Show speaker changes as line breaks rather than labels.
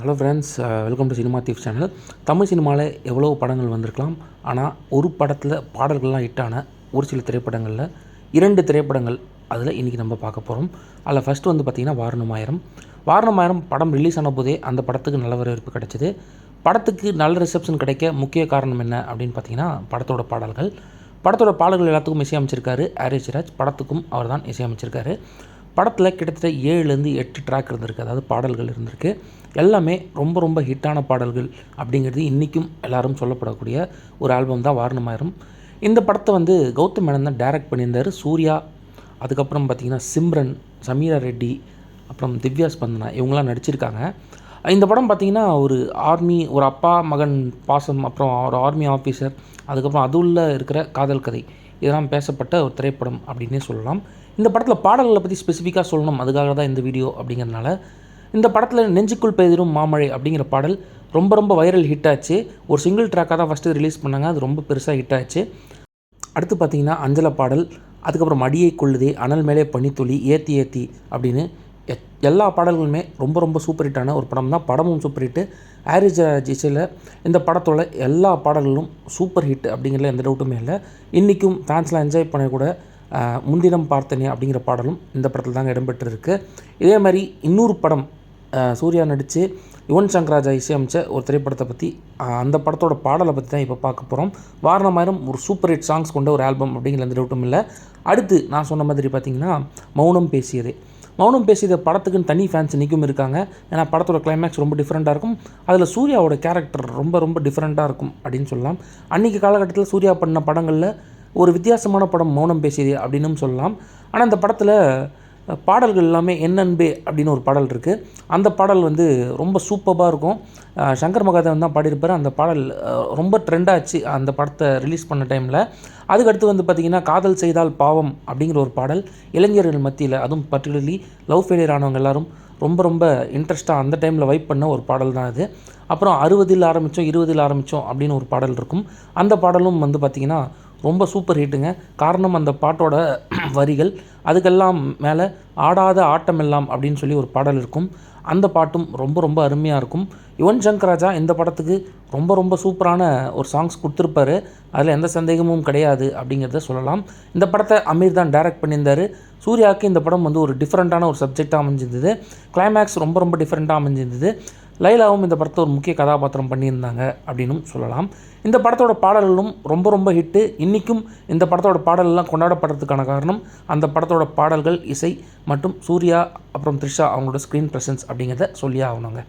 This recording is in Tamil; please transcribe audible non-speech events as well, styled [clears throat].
Hello friends welcome to cinema Diu channel Tamil சினிமாவில் எவ்வளோ படங்கள் வந்திருக்கலாம்? ஆனால் ஒரு படத்தில் பாடல்கள்லாம் ஹிட்டான ஒரு சில திரைப்படங்களில் இரண்டு திரைப்படங்கள் அதில் இன்றைக்கி நம்ம பார்க்க போகிறோம் அதில் ஃபஸ்ட்டு வந்து பார்த்திங்கன்னா வாரணமாயிரம். வாரணமாயிரம் படம் ரிலீஸ் ஆன போதே அந்த படத்துக்கு நல்ல வரவேற்பு கிடைச்சிது. படத்துக்கு நல்ல ரிசப்ஷன் கிடைக்க முக்கிய காரணம் என்ன அப்படின்னு பார்த்தீங்கன்னா படத்தோட பாடல்கள். படத்தோட பாடல்கள் எல்லாத்துக்கும் இசையமைச்சிருக்காரு ஆரிஸ் படத்துக்கும் அவர் தான் இசையமைச்சிருக்காரு. படத்தில் கிட்டத்தட்ட ஏழுலேருந்து எட்டு ட்ராக் இருந்திருக்கு. அதாவது பாடல்கள் இருந்திருக்கு. எல்லாமே ரொம்ப ரொம்ப ஹிட்டான பாடல்கள் அப்படிங்கிறது இன்றைக்கும் எல்லாரும் சொல்லப்படக்கூடிய ஒரு ஆல்பம் தான் வாரணமாயிரம். இந்த படத்தை வந்து கௌதம் மேனன் தான் டைரக்ட் பண்ணியிருந்தார். சூர்யா அதுக்கப்புறம் பார்த்திங்கன்னா சிம்ரன் சமீரா ரெட்டி அப்புறம் திவ்யா ஸ்பந்தனா இவங்களாம் நடிச்சிருக்காங்க. இந்த படம் பார்த்திங்கன்னா ஒரு ஆர்மி ஒரு அப்பா மகன் பாசம் அப்புறம் ஒரு ஆர்மி ஆஃபீஸர் அதுக்கப்புறம் அது இருக்கிற காதல் கதை. இதெல்லாம் பேசப்பட்ட ஒரு திரைப்படம் அப்படின்னே சொல்லலாம். இந்த படத்தில் பாடல்களை பற்றி ஸ்பெசிஃபிக்காக சொல்லணும். அதுக்காக தான் இந்த வீடியோ அப்படிங்கிறதுனால இந்த படத்தில் நெஞ்சுக்குள் பெய்திடும் மாமழை அப்படிங்கிற பாடல் ரொம்ப ரொம்ப வைரல் ஹிட் ஆச்சு. ஒரு சிங்கிள் ட்ராக்காக தான் ஃபஸ்ட்டு ரிலீஸ் பண்ணாங்க. அது ரொம்ப பெருசாக ஹிட் ஆச்சு. அடுத்து பார்த்திங்கன்னா அஞ்சல பாடல். அதுக்கப்புறம் அடியை கொள்ளுதே அனல் மேலே பனித்துளி ஏத்தி ஏத்தி அப்படின்னு எல்லா பாடல்களுமே ரொம்ப ரொம்ப சூப்பர் ஹிட்டான ஒரு படம் தான் படமும் சூப்பர் ஹிட்டு ஆரிஜ் ஜிசையில் இந்த படத்தோட எல்லா பாடல்களும் சூப்பர் ஹிட் அப்படிங்கிறதுல எந்த டவுட்டுமே இல்லை. இன்றைக்கும் ஃபேன்ஸ்லாம் என்ஜாய் பண்ணக்கூட முன்தினம் பார்த்தனே அப்படிங்கிற பாடலும் இந்த படத்தில் தாங்க இடம்பெற்றிருக்கு. இதே மாதிரி இன்னொரு படம் சூர்யா நடித்து யுவன் சங்கராஜா இசையமைச்ச ஒரு திரைப்படத்தை பற்றி அந்த படத்தோட பாடலை பற்றி தான் இப்போ பார்க்க போகிறோம் வாரணமாயிரம் ஒரு சூப்பர் ஹிட் சாங்ஸ் கொண்ட ஒரு ஆல்பம் அப்படிங்கிற எந்த டவுட்டும் இல்லை. அடுத்து நான் சொன்ன மாதிரி பார்த்திங்கன்னா மௌனம் பேசியதே. மௌனம் பேசியது படத்துக்குன்னு தனி ஃபேன்ஸ் இன்றைக்கும் இருக்காங்க. ஏன்னா படத்தோட கிளைமேக்ஸ் ரொம்ப டிஃப்ரெண்ட்டாக இருக்கும். அதில் சூர்யாவோட கேரக்டர் ரொம்ப ரொம்ப டிஃப்ரெண்ட்டாக இருக்கும் அப்படின்னு சொல்லலாம். அன்றைக்கி காலகட்டத்தில் சூர்யா பண்ண படங்களில் ஒரு வித்தியாசமான படம் மௌனம் பேசியது அப்படின்னும் சொல்லலாம். ஆனால் அந்த படத்தில் பாடல்கள் எல்லாமே என்னன்பே அப்படின்னு ஒரு பாடல் இருக்குது அந்த பாடல் வந்து ரொம்ப சூப்பராக இருக்கும். சங்கர் மகாதேவன் தான் பாடியிருப்பார். அந்த பாடல் ரொம்ப ட்ரெண்டாச்சு அந்த படத்தை ரிலீஸ் பண்ண டைமில் அதுக்கடுத்து வந்து பார்த்திங்கன்னா காதல் செய்தால் பாவம் அப்படிங்கிற ஒரு பாடல் இளைஞர்கள் மத்தியில் அதுவும் பர்டிகுலர்லி லவ் ஃபெயிலியர் ஆனவங்க எல்லாரும் ரொம்ப ரொம்ப இன்ட்ரெஸ்ட்டாக அந்த டைமில் வைப் பண்ண ஒரு பாடல் தான் அது. அப்புறம் அறுபதில் ஆரம்பித்தோம் இருபதில் ஆரம்பித்தோம் அப்படின்னு ஒரு பாடல் இருக்கும். அந்த பாடலும் வந்து பார்த்திங்கன்னா ரொம்ப சூப்பர் ஹிட்டுங்க காரணம் அந்த பாட்டோட [clears throat] வரிகள். அதுக்கெல்லாம் மேலே ஆடாத ஆட்டமெல்லாம் அப்படின்னு சொல்லி ஒரு பாடல் இருக்கும். அந்த பாட்டும் ரொம்ப ரொம்ப அருமையாக இருக்கும். யுவன் சங்கர் ராஜா இந்த படத்துக்கு ரொம்ப ரொம்ப சூப்பரான ஒரு சாங்ஸ் கொடுத்துருப்பாரு. அதில் எந்த சந்தேகமும் கிடையாது அப்படிங்கிறத சொல்லலாம். இந்த படத்தை அமீர் தான் டைரக்ட் பண்ணியிருந்தார். சூர்யாவுக்கு இந்த படம் வந்து ஒரு டிஃப்ரெண்ட்டான ஒரு சப்ஜெக்டாக அமைஞ்சிருந்தது. கிளைமேக்ஸ் ரொம்ப ரொம்ப டிஃப்ரெண்ட்டாக அமைஞ்சிருந்தது. லைலாவும் இந்த படத்தை ஒரு முக்கிய கதாபாத்திரம் பண்ணியிருந்தாங்க அப்படின்னும் சொல்லலாம். இந்த படத்தோட பாடல்களும் ரொம்ப ரொம்ப ஹிட்டு. இன்றைக்கும் இந்த படத்தோட பாடலெல்லாம் கொண்டாடப்படுறதுக்கான காரணம் அந்த படத்தோட பாடல்கள் இசை மற்றும் சூர்யா அப்புறம் த்ரிஷா அவங்களோட ஸ்க்ரீன் ப்ரெசன்ஸ் அப்படிங்கிறத சொல்லியே ஆகணுங்க.